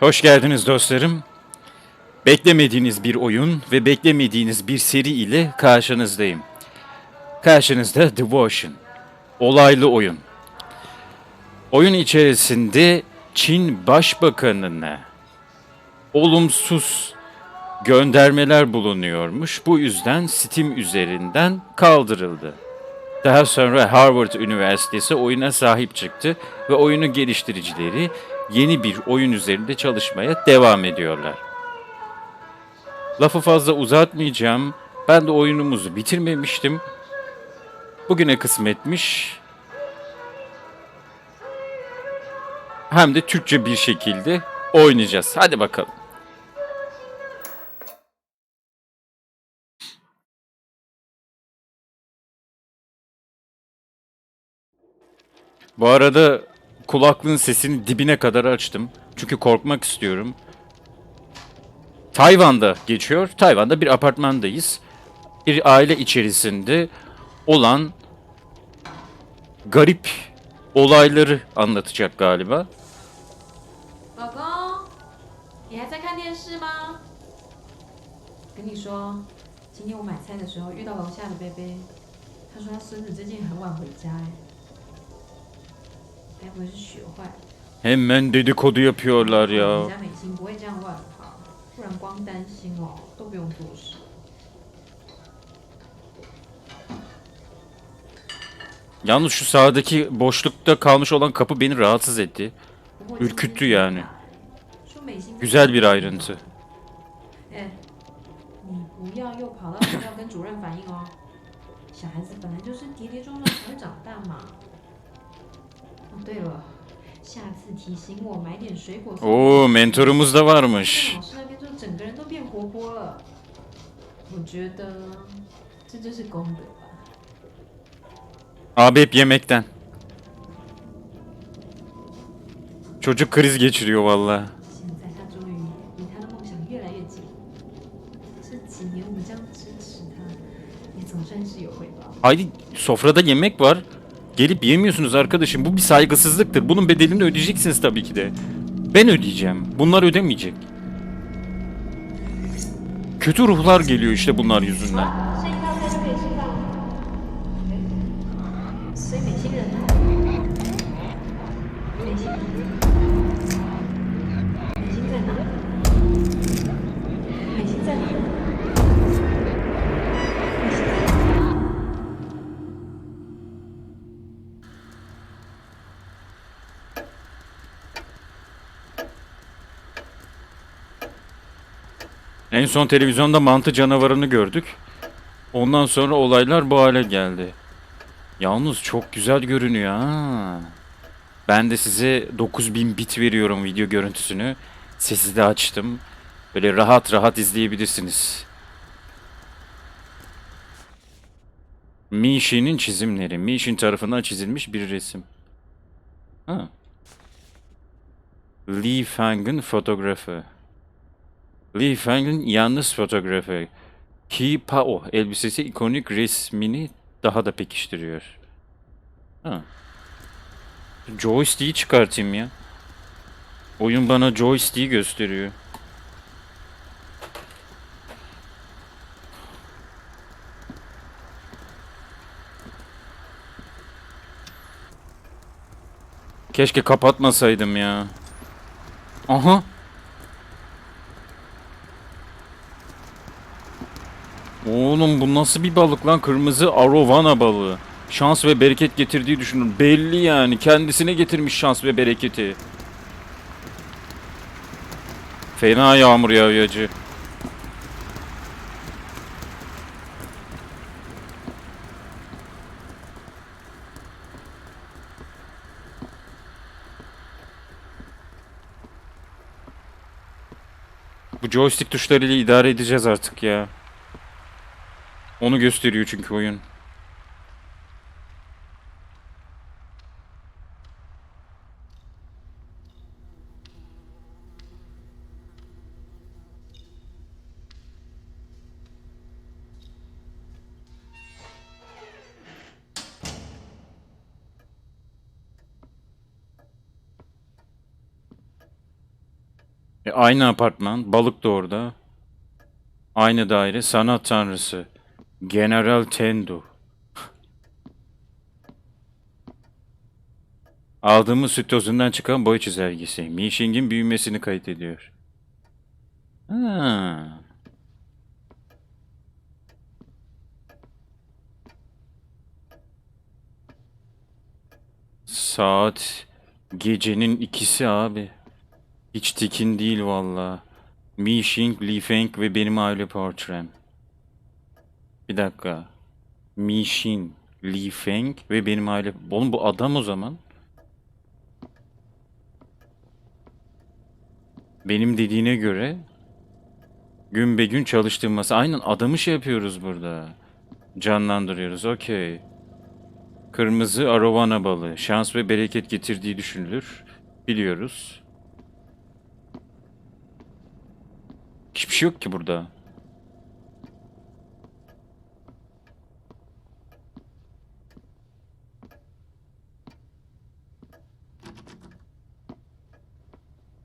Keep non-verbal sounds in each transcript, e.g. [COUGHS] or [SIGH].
Hoş geldiniz dostlarım. Beklemediğiniz bir oyun ve beklemediğiniz bir seri ile karşınızdayım. Karşınızda Devotion. Olaylı oyun. Oyun içerisinde Çin Başbakanı'na olumsuz göndermeler bulunuyormuş. Bu yüzden Steam üzerinden kaldırıldı. Daha sonra Harvard Üniversitesi oyuna sahip çıktı ve oyunun geliştiricileri yeni bir oyun üzerinde çalışmaya devam ediyorlar. Lafı fazla uzatmayacağım. Ben de oyunumuzu bitirmemiştim. Bugüne kısmetmiş. Hem de Türkçe bir şekilde oynayacağız. Hadi bakalım. Bu arada kulaklığın sesini dibine kadar açtım. Çünkü korkmak istiyorum. Tayvan'da geçiyor. Tayvan'da bir apartmandayız. Bir aile içerisinde olan garip olayları anlatacak galiba. 老公，你还在看电视吗？跟你说，今天我买菜的时候遇到楼下的贝贝，他说他孙子最近很晚回家，哎，该不会是学坏了？ Hemen dedikodu yapıyorlar ya. Yalnız şu sağdaki boşlukta kalmış olan kapı beni rahatsız etti. Ürküttü yani. Güzel bir ayrıntı. [LAUGHS] Oo mentorumuz da varmış. Abi hep yemekten. Çocuk kriz geçiriyor valla. Haydi sofrada yemek var. Gelip yemiyorsunuz arkadaşım. Bu bir saygısızlıktır. Bunun bedelini ödeyeceksiniz tabii ki de. Ben ödeyeceğim. Bunlar ödemeyecek. Kötü ruhlar geliyor işte bunlar yüzünden. En son televizyonda mantı canavarını gördük. Ondan sonra olaylar bu hale geldi. Yalnız çok güzel görünüyor ha. Ben de size 9000 bit veriyorum video görüntüsünü. Sesi de açtım. Böyle rahat rahat izleyebilirsiniz. Mishi'nin çizimleri. Mishin tarafından çizilmiş bir resim. Ha. Li Feng'in fotoğrafı. Li Feng'in yalnız fotoğrafı. Ki Pao elbisesi ikonik resmini daha da pekiştiriyor. Ha. Joystick'i çıkartayım ya. Oyun bana joystick'i gösteriyor. Keşke kapatmasaydım ya. Aha. Oğlum bu nasıl bir balık lan? Kırmızı arovana balığı. Şans ve bereket getirdiği düşünün. Belli yani. Kendisine getirmiş şans ve bereketi. Fena yağmur yağıyor. Bu joystick tuşlarıyla idare edeceğiz artık ya. Onu gösteriyor çünkü oyun. E, aynı apartman, balık da orada. Aynı daire, sanat tanrısı. General Tendo. Aldığımız süt tozundan çıkan boy çizelgesi. Mishing'in büyümesini kaydediyor. Saat gecenin ikisi abi. Hiç tekin değil valla. Mi Xing, Li Feng ve benim aile portrem. Bir dakika. Mi Xing, Li Feng ve benim aile... Oğlum bu adam o zaman. Benim dediğine göre gün be gün çalıştığımız aynen adamı şey yapıyoruz burada. Canlandırıyoruz. Okey. Kırmızı arovana balığı. Şans ve bereket getirdiği düşünülür. Biliyoruz. Hiçbir şey yok ki burada.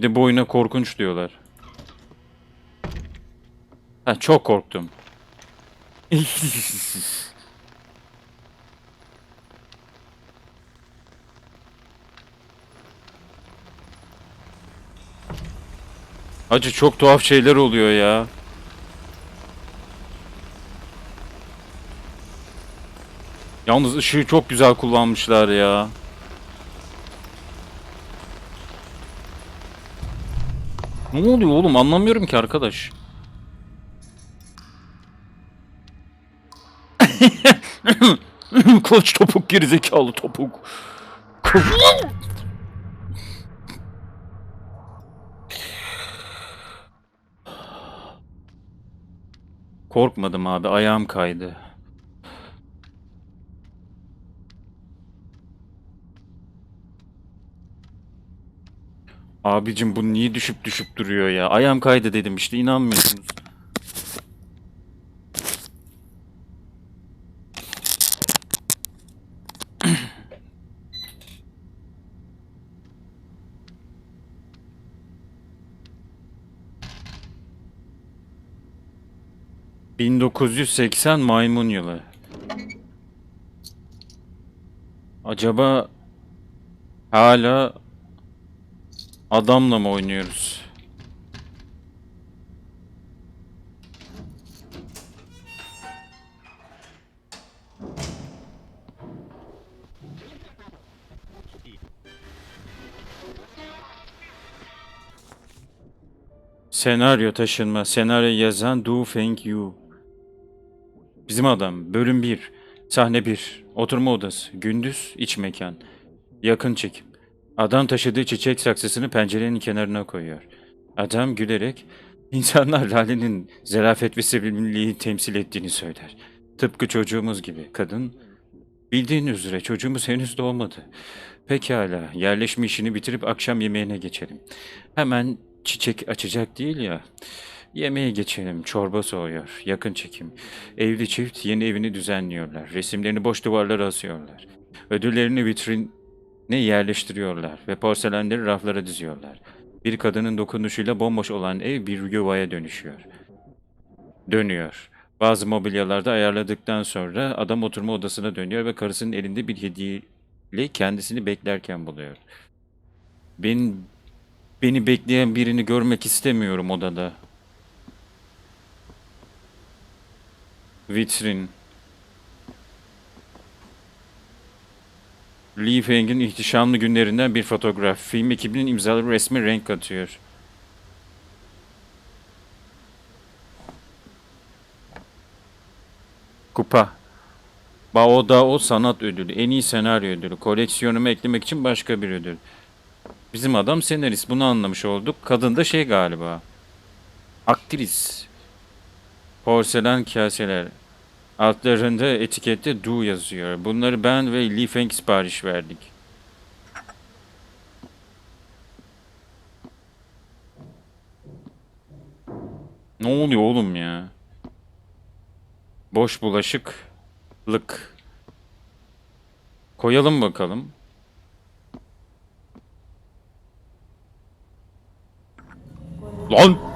Bir de bu oyuna korkunç diyorlar. Ha çok korktum. [LAUGHS] Hacı çok tuhaf şeyler oluyor ya. Yalnız ışığı çok güzel kullanmışlar ya. Ne oluyor oğlum anlamıyorum ki arkadaş. [LAUGHS] Koç topuk gerizekalı topuk. Korkmadım abi ayağım kaydı. Abicim bu niye düşüp düşüp duruyor ya? Ayağım kaydı dedim işte inanmıyorsunuz. [CLEARS THROAT] ...1980 maymun yılı. Acaba... ...hala... ...adamla mı oynuyoruz? Senaryo taşınma. Senaryo yazan Du Feng Yu. Bizim adam. Bölüm 1. Sahne 1. Oturma odası. Gündüz iç mekan. Yakın çekim. Adam taşıdığı çiçek saksısını pencerenin kenarına koyuyor. Adam gülerek insanlar Lale'nin zarafet ve sevimliliği temsil ettiğini söyler. Tıpkı çocuğumuz gibi. Kadın bildiğin üzere çocuğumuz henüz doğmadı. Pekala yerleşme işini bitirip akşam yemeğine geçelim. Hemen çiçek açacak değil ya. Yemeğe geçelim. Çorba soğuyor. Yakın çekim. Evli çift yeni evini düzenliyorlar. Resimlerini boş duvarlara asıyorlar. Ödüllerini vitrine yerleştiriyorlar ve porselenleri raflara diziyorlar. Bir kadının dokunuşuyla bomboş olan ev bir yuvaya dönüşüyor. Dönüyor. Bazı mobilyalarda ayarladıktan sonra adam oturma odasına dönüyor ve karısının elinde bir hediyeyle kendisini beklerken buluyor. Ben beni bekleyen birini görmek istemiyorum odada. Vitrin. Lee Feng'in ihtişamlı günlerinden bir fotoğraf. Film ekibinin imzalı resmi renk katıyor. Kupa. Bao Dao sanat ödülü. En iyi senaryo ödülü. Koleksiyonuma eklemek için başka bir ödül. Bizim adam senarist. Bunu anlamış olduk. Kadın da şey galiba. Aktris. Porselen kaseler. Altlarında etikette Du yazıyor. Bunları ben ve Lee Feng sipariş verdik. Ne oluyor oğlum ya? Boş bulaşıklık. Koyalım bakalım. Lan!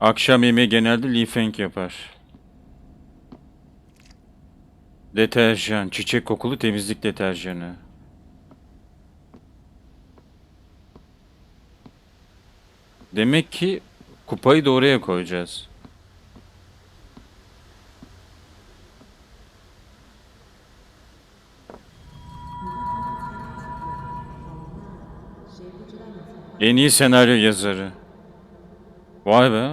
Akşam yemeği genelde Li Feng yapar. Deterjan, çiçek kokulu temizlik deterjanı. Demek ki kupayı da oraya koyacağız. En iyi senaryo yazarı. Vay be.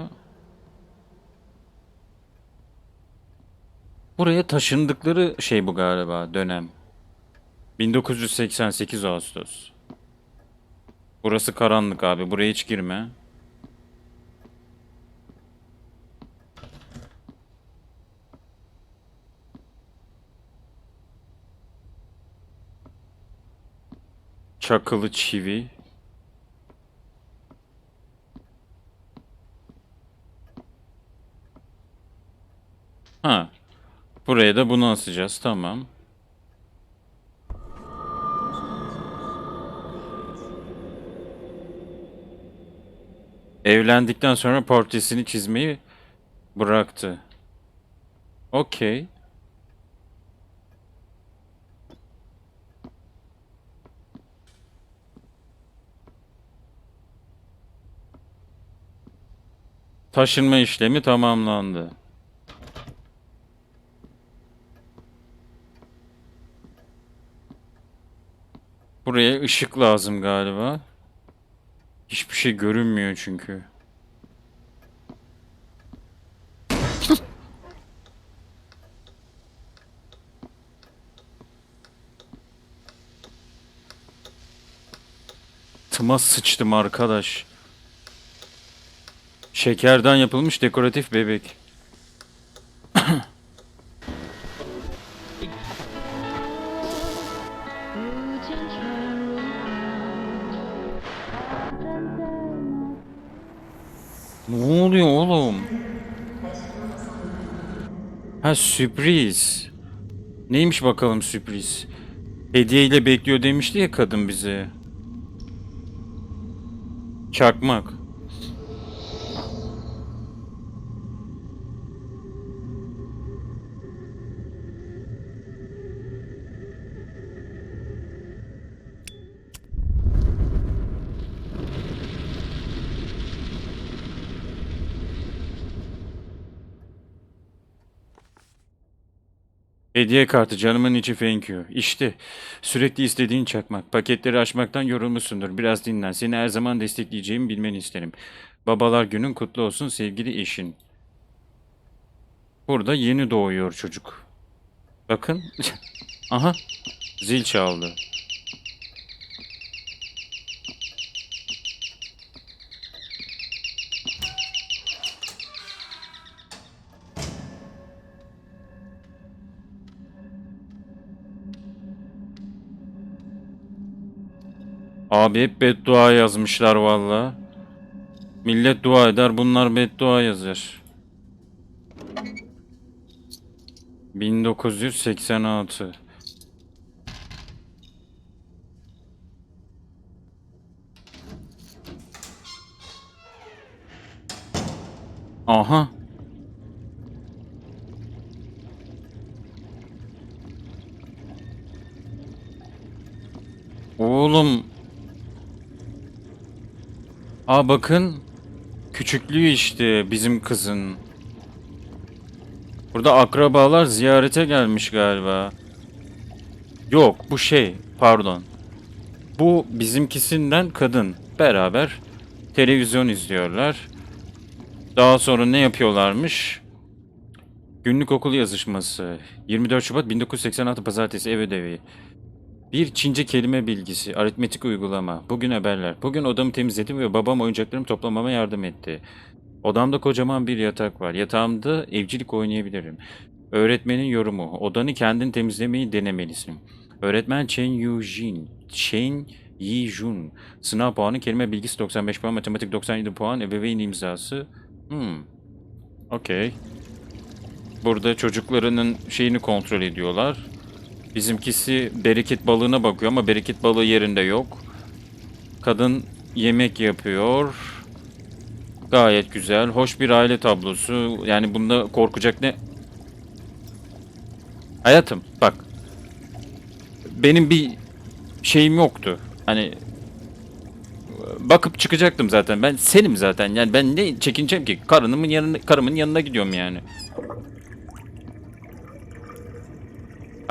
Buraya taşındıkları şey bu galiba dönem. 1988 Ağustos. Burası karanlık abi. Buraya hiç girme. Çakılı çivi. Ha. Buraya da bunu asacağız. Tamam. Evlendikten sonra portresini çizmeyi bıraktı. Okey. Taşınma işlemi tamamlandı. Buraya ışık lazım galiba. Hiçbir şey görünmüyor çünkü. Tıma sıçtım arkadaş. Şekerden yapılmış dekoratif bebek. Oluyor oğlum? Ha sürpriz. Neymiş bakalım sürpriz? Hediyeyle bekliyor demişti ya kadın bize. Çakmak. Hediye kartı canımın içi thank you. İşte sürekli istediğin çakmak. Paketleri açmaktan yorulmuşsundur. Biraz dinlen. Seni her zaman destekleyeceğimi bilmeni isterim. Babalar günün kutlu olsun sevgili eşin. Burada yeni doğuyor çocuk. Bakın. [LAUGHS] Aha. Zil çaldı. Abi hep beddua yazmışlar valla. Millet dua eder, bunlar beddua yazar. 1986 Aha. Oğlum. Aa bakın. Küçüklüğü işte bizim kızın. Burada akrabalar ziyarete gelmiş galiba. Yok bu şey pardon. Bu bizimkisinden kadın. Beraber televizyon izliyorlar. Daha sonra ne yapıyorlarmış? Günlük okul yazışması. 24 Şubat 1986 Pazartesi ev ödevi. Bir Çince kelime bilgisi, aritmetik uygulama. Bugün haberler. Bugün odamı temizledim ve babam oyuncaklarımı toplamama yardım etti. Odamda kocaman bir yatak var. Yatağımda evcilik oynayabilirim. Öğretmenin yorumu. Odanı kendin temizlemeyi denemelisin. Öğretmen Chen Yujin. Chen Yijun. Sınav puanı, kelime bilgisi 95 puan, matematik 97 puan, ebeveyn imzası. Hmm. Okey. Burada çocuklarının şeyini kontrol ediyorlar. Bizimkisi bereket balığına bakıyor ama bereket balığı yerinde yok. Kadın yemek yapıyor. Gayet güzel. Hoş bir aile tablosu. Yani bunda korkacak ne? Hayatım bak. Benim bir şeyim yoktu. Hani bakıp çıkacaktım zaten. Ben senim zaten. Yani ben ne çekineceğim ki? Karımın yanına karımın yanına gidiyorum yani.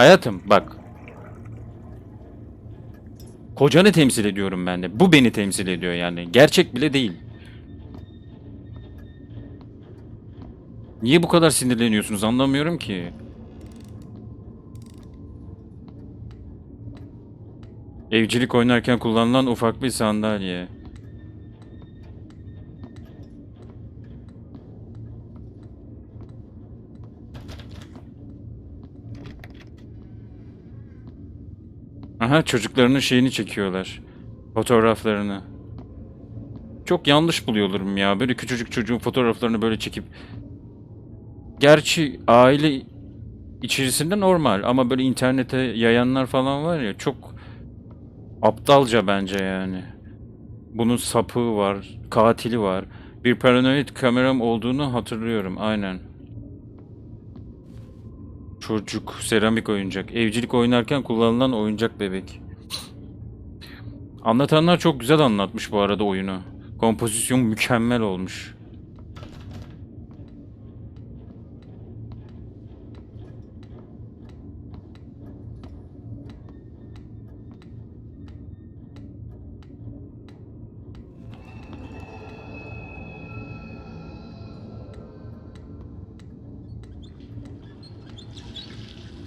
Hayatım bak. Kocanı temsil ediyorum ben de. Bu beni temsil ediyor yani. Gerçek bile değil. Niye bu kadar sinirleniyorsunuz anlamıyorum ki. Evcilik oynarken kullanılan ufak bir sandalye. Aha çocuklarının şeyini çekiyorlar. Fotoğraflarını. Çok yanlış buluyorum ya. Böyle küçücük çocuğun fotoğraflarını böyle çekip. Gerçi aile içerisinde normal ama böyle internete yayanlar falan var ya çok aptalca bence yani. Bunun sapığı var, katili var. Bir paranoid kameram olduğunu hatırlıyorum aynen. Çocuk, seramik oyuncak. Evcilik oynarken kullanılan oyuncak bebek. Anlatanlar çok güzel anlatmış bu arada oyunu. Kompozisyon mükemmel olmuş.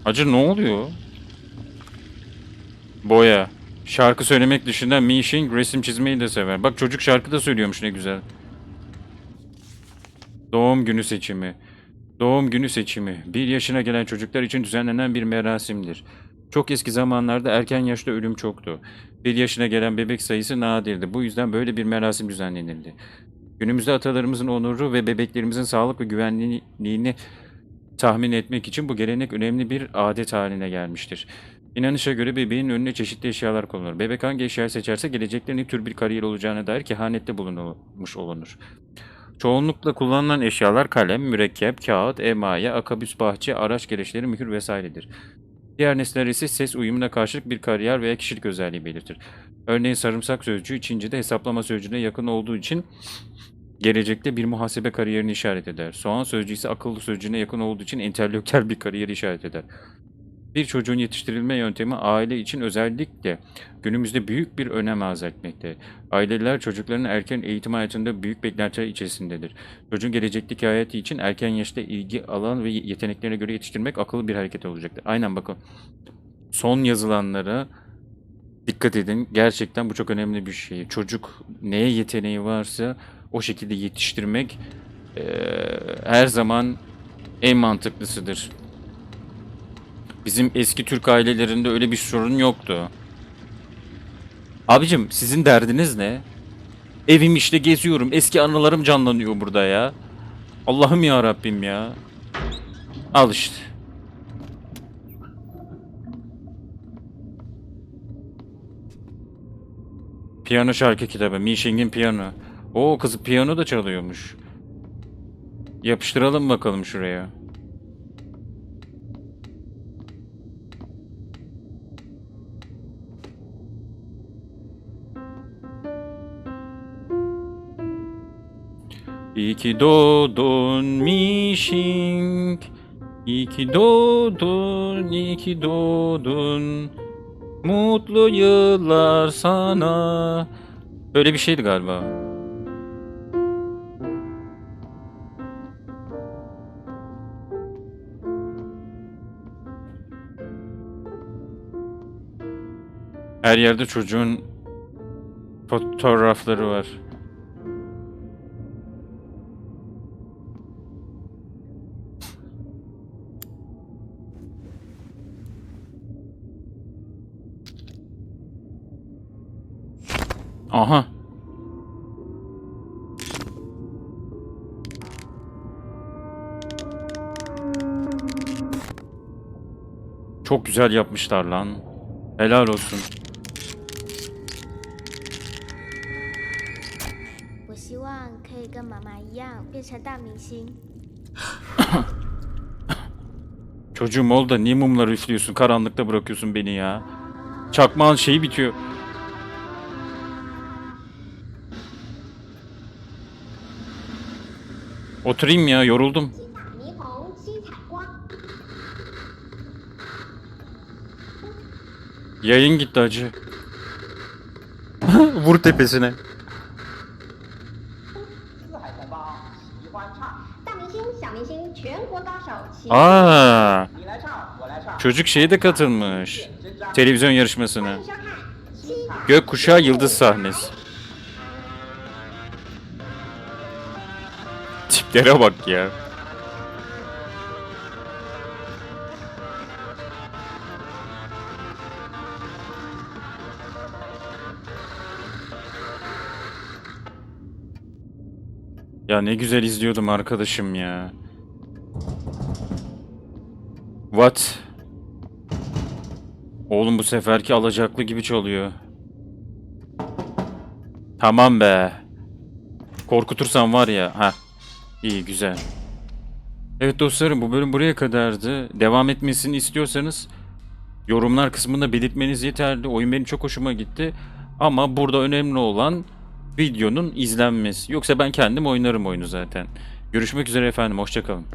Hacı ne oluyor? Boya. Şarkı söylemek dışında Mishing resim çizmeyi de sever. Bak çocuk şarkı da söylüyormuş ne güzel. Doğum günü seçimi. Doğum günü seçimi. Bir yaşına gelen çocuklar için düzenlenen bir merasimdir. Çok eski zamanlarda erken yaşta ölüm çoktu. Bir yaşına gelen bebek sayısı nadirdi. Bu yüzden böyle bir merasim düzenlenirdi. Günümüzde atalarımızın onuru ve bebeklerimizin sağlık ve güvenliğini tahmin etmek için bu gelenek önemli bir adet haline gelmiştir. İnanışa göre bebeğin önüne çeşitli eşyalar konulur. Bebek hangi eşyayı seçerse gelecekte ne tür bir kariyer olacağına dair kehanette bulunmuş olunur. Çoğunlukla kullanılan eşyalar kalem, mürekkep, kağıt, emaye, akabüs bahçe, araç gereçleri, mühür vesairedir. Diğer nesneler ise ses uyumuna karşılık bir kariyer veya kişilik özelliği belirtir. Örneğin sarımsak sözcüğü Çince'de hesaplama sözcüğüne yakın olduğu için gelecekte bir muhasebe kariyerini işaret eder. Soğan sözcüğü ise akıllı sözcüğüne yakın olduğu için entelektüel bir kariyeri işaret eder. Bir çocuğun yetiştirilme yöntemi aile için özellikle günümüzde büyük bir önem arz etmekte. Aileler çocuklarının erken eğitim hayatında büyük beklentiler içerisindedir. Çocuğun gelecekteki hayatı için erken yaşta ilgi alan ve yeteneklerine göre yetiştirmek akıllı bir hareket olacaktır. Aynen bakın. Son yazılanlara dikkat edin. Gerçekten bu çok önemli bir şey. Çocuk neye yeteneği varsa o şekilde yetiştirmek eee, her zaman en mantıklısıdır. Bizim eski Türk ailelerinde öyle bir sorun yoktu. Abicim sizin derdiniz ne? Evim işte geziyorum. Eski anılarım canlanıyor burada ya. Allah'ım ya Rabbim ya. Al işte. Piyano şarkı kitabı. Mishing'in piyano. Oo kızı piyano da çalıyormuş. Yapıştıralım bakalım şuraya. İyi ki doğdun Mishing. İyi ki doğdun, iyi ki doğdun. Mutlu yıllar sana. Böyle bir şeydi galiba. Her yerde çocuğun fotoğrafları var. Aha. Çok güzel yapmışlar lan. Helal olsun. 成大明星。 Çocuğum [COUGHS] ol da niye mumları üflüyorsun? Karanlıkta bırakıyorsun beni ya. Çakmağın şeyi bitiyor. Oturayım ya yoruldum. 霓虹七彩光， Yayın gitti acı. [LAUGHS] Vur tepesine. Aa, çocuk şeye de katılmış. Televizyon yarışmasına. Gök Gökkuşağı yıldız sahnesi. Tiplere bak ya. Ya ne güzel izliyordum arkadaşım ya. What? Oğlum bu seferki alacaklı gibi çalıyor. Tamam be. Korkutursan var ya. Ha. İyi güzel. Evet dostlarım bu bölüm buraya kadardı. Devam etmesini istiyorsanız yorumlar kısmında belirtmeniz yeterli. Oyun benim çok hoşuma gitti. Ama burada önemli olan videonun izlenmesi. Yoksa ben kendim oynarım oyunu zaten. Görüşmek üzere efendim. Hoşçakalın.